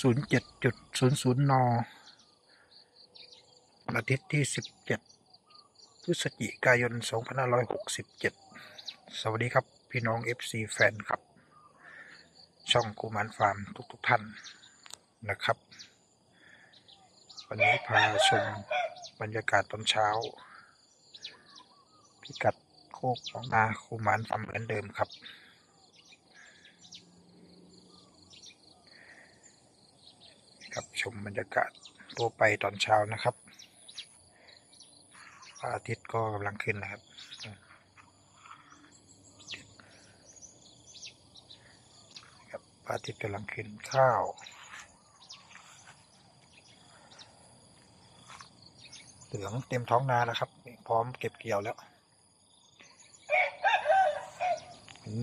ศูนย์เจ็ดจุดศูนย์ศูนย์นอาทิตย์ที่สิบเจ็ดพฤศจิกายนสองพันห้าร้อยหกสิบเจ็ดสวัสดีครับพี่น้อง FC แฟนครับ ช่องกูมานฟาร์มทุกทุกท่านนะครับ วันนี้พาชมบรรยากาศตอนเช้า พิกัดโคกของนาคูมานฟาร์มเหมือนเดิมครับ ครับชมบรรยากาศทั่วไปตอนเช้านะครับพระอาทิตย์ก็กำลังขึ้นนะครับครับพระอาทิตย์กำลังขึ้นข้าวเหลืองเต็มท้องนาแล้วครับ พร้อมเก็บเกี่ยวแล้ว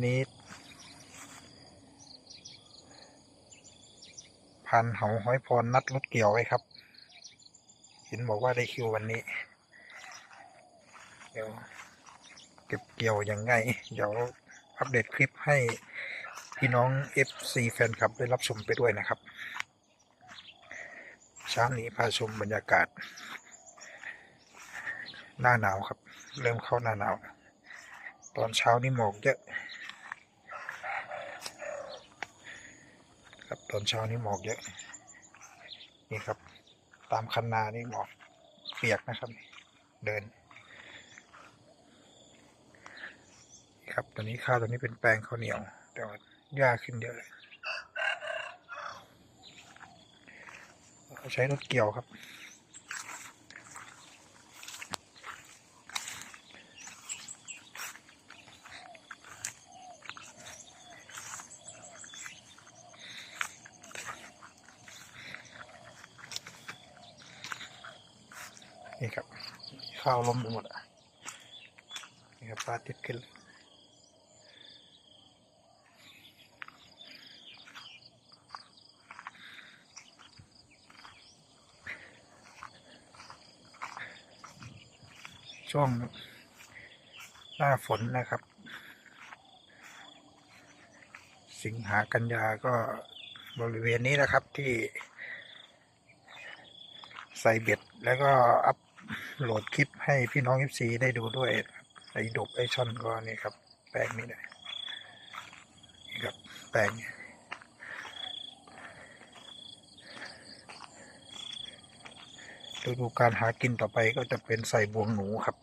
นี่ันเหาห้อยพรนัดรถเกี่ยวไว้ครับ เห็นบอกว่าได้คิววันนี้ เดี๋ยวเก็บเกี่ยวยังไง เดี๋ยวอัปเดตคลิปให้พี่น้อง FC แฟนคลับได้รับชมไปด้วยนะครับเช้านี้พาชมบรรยากาศ หน้าหนาวครับ เริ่มเข้าหน้าหนาว ตอนเช้านี่หมอกเยอะ ครับตอนเช้านี้หมอกเยอะ นี่ครับ ตามคันนานี่หมอกเปียกนะครับ เดิน ครับตอนนี้ข้าวตัวนี้เป็นแปลงข้าวเหนียว แต่ว่าหญ้าขึ้นเยอะเลยเขาใช้รถเกี่ยวครับ นี่ครับข้าวล้มไปหมดอะนี่ครับปลาติดขึ้นช่วงหน้าฝนนะครับ สิงหากันยาก็บริเวณนี้นะครับที่ใส่เบ็ดแล้วก็อัพ โหลดคลิปให้พี่น้อง FC ได้ดูด้วยไอ้ดกไอ้ช่อนก็นี่ครับ แปลงนี้เลยนี่ครับ แปลงนี้ฤดูการหากินต่อไปก็จะเป็นใส่บวงหนูครับ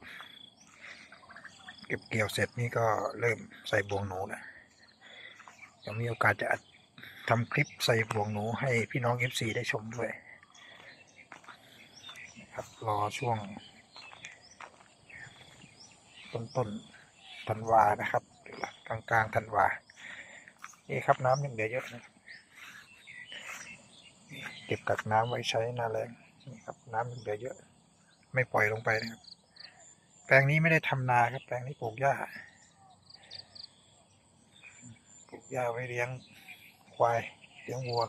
เก็บเกี่ยวเสร็จนี่ก็เริ่มใส่บวงหนูนะเดี๋ยวมีโอกาสจะทำคลิปใส่บวงหนูให้พี่น้อง FC ได้ชมด้วย รอช่วง ต้นต้นธันวานะครับกลางกลางธันวา นี่ครับน้ำยังเหลือเยอะนะครับเก็บกักน้ำไว้ใช้หน้าแรงนี่ครับ น้ำยังเหลือเยอะ ไม่ปล่อยลงไปนะครับ แปลงนี้ไม่ได้ทำนาครับ แปลงนี้ปลูกหญ้าปลูกหญ้าไว้เลี้ยงควายเลี้ยงวัว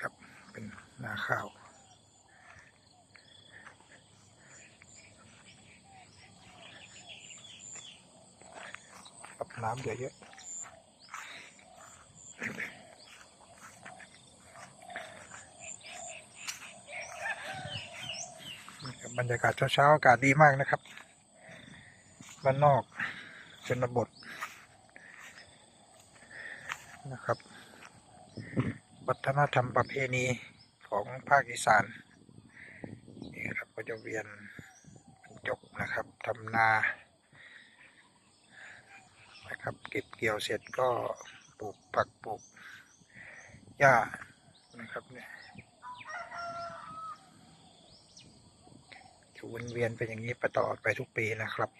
ครับเป็ นาข้าวกับน้ำเยอะนี่ครับบรรยากาศเช้าๆอากาศดีมากนะครับบ้านนอกชนบทนะครับ วัฒนธรรมประเพณี ของภาคอีสานนี่ครับก็จะเวียนจบนะครับทำนานะครับเก็บเกี่ยวเสร็จก็ปลูกผักปลูกหญ้านะครับเนี่ยจะวนเวียนเป็นอย่างนี้ไปตลอดไปทุกปีนะครับ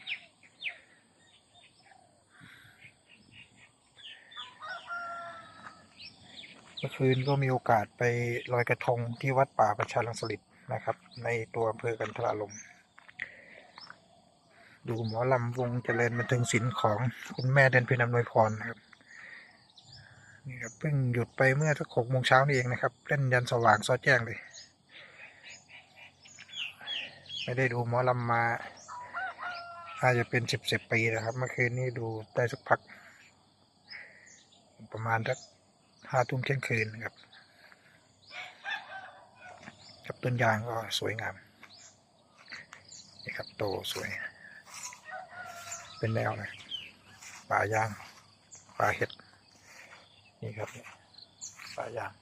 เมื่อคืนก็มีโอกาสไปลอยกระทงที่วัดป่าประชาลังสลิดนะครับ ในตัวอำเภอกันทราลม ดูหมอลำวงเจริญบันเทิงศิลป์ของคุณแม่เดินพินอำนวยพรนะครับนี่ครับเพิ่งหยุดไปเมื่อสักหกโมงเช้านี่เองนะครับ เล่นยันสว่างซอแจ้งเลยไม่ได้ดูหมอลำมาอาจจะเป็นสิบสิบปีนะครับ เมื่อคืนนี้ดูได้สักพัก ประมาณสัก ห้าทุ่มเที่ยงคืนนะครับ กับต้นยางก็สวยงาม นี่ครับโตสวย เป็นแนวเลยป่ายางป่าเห็ด นี่ครับป่ายาง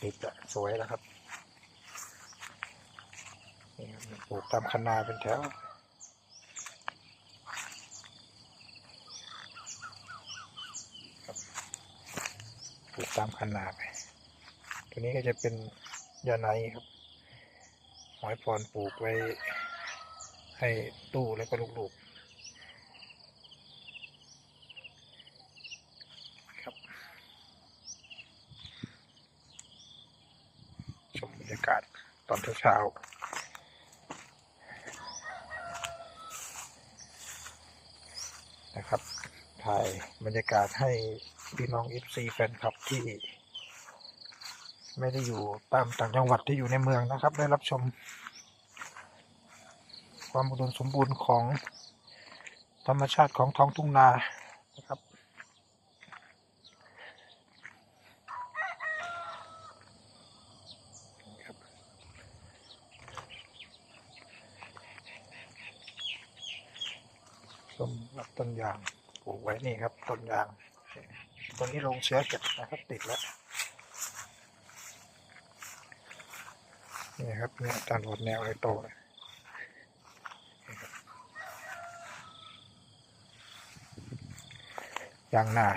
ติดจะสวยแล้วครับนี่ครับปลูกตามคันนาเป็นแถว ปลูกตามคันาไปตัวนี้ก็จะเป็นยาไนครับหอยพรปลูกไว้ ให้ตู้แล้วก็ลูกๆครับชมบรรยากาศตอนเช้าๆนะครับ ถ่ายบรรยากาศให้ พี่น้อง FC แฟนคลับที่ ไม่ได้อยู่ตามต่างจังหวัดที่อยู่ในเมืองนะครับ ได้รับชม ความอุดมสมบูรณ์ของธรรมชาติของท้องทุ่งนานะครับชมรับต้นยางปลูกไว้นี่ครับต้นยาง ตอนนี้ลงเชื้อเก็บนะครับติดแล้วนี่ครับเนี่ยตามรดแนวเลยโตเลยนี่ครับยางหน้า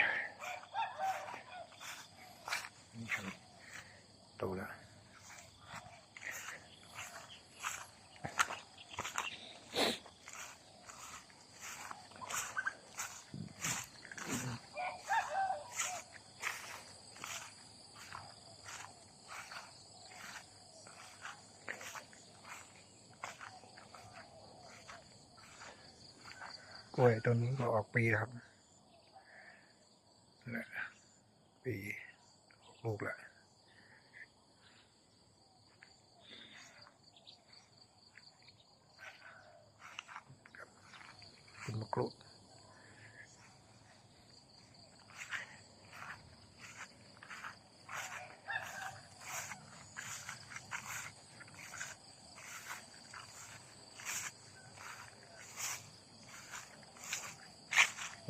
นี่ครับโตแล้ว ล้วยต้นนี้ก็ออกปีครับนะปีออกลูกแล้วครับเป็นมะกรูด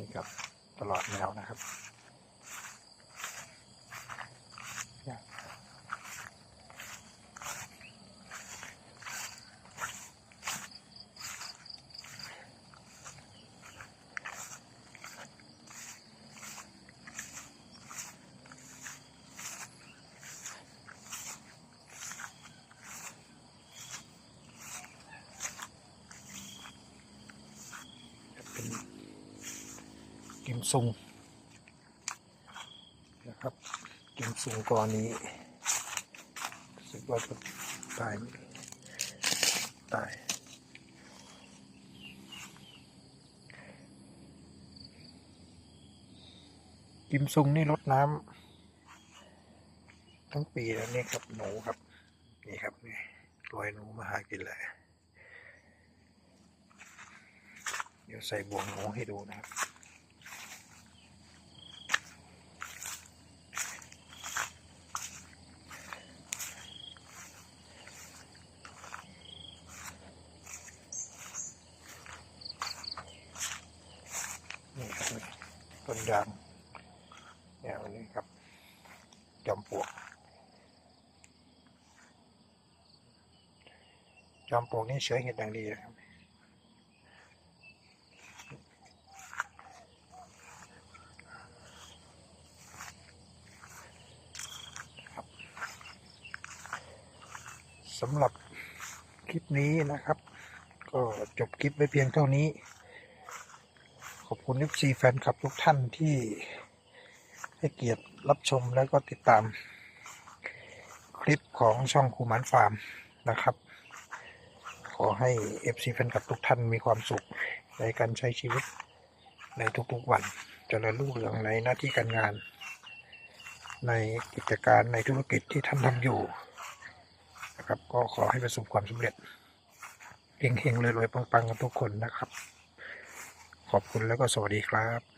นี่ครับ ต ลอดแนวนะครับ มซุงนะครับกิมซุงกรณีรู้สึกว่าจะตายตายกิมซุงนี่ลดน้ำทั้งปีแล้วนี่ครับหนูครับ นี่ครับนี่ลอยหนูมาหากินเลย เดี๋ยวใส่บ่วงหนูให้ดูนะครับ นี่ครับนี่ต้นยางเนี้ครับ จอมปลวก จอมปลวกนี่เชื้อเห็ดดังดีนะครับสำหรับคลิปนี้นะครับ ก็จบคลิปไปเพียงเท่านี้ ขอบคุณ FC แฟนคลับทุกท่านที่ ให้เกียรติรับชมแล้วก็ติดตาม คลิปของช่องคูหมันฟาร์มนะครับ ขอให้ FC แฟนคลับทุกท่านมีความสุขในการใช้ชีวิตในทุกๆวันเจริญรุ่งเรืองในหน้าที่การงาน ในกิจการในธุรกิจที่ท่านทำอยู่นะครับ ก็ขอให้ประสบความสำเร็จเฮงๆรวยๆปังๆกันทุกคนนะครับ ขอบคุณแล้วก็สวัสดีครับ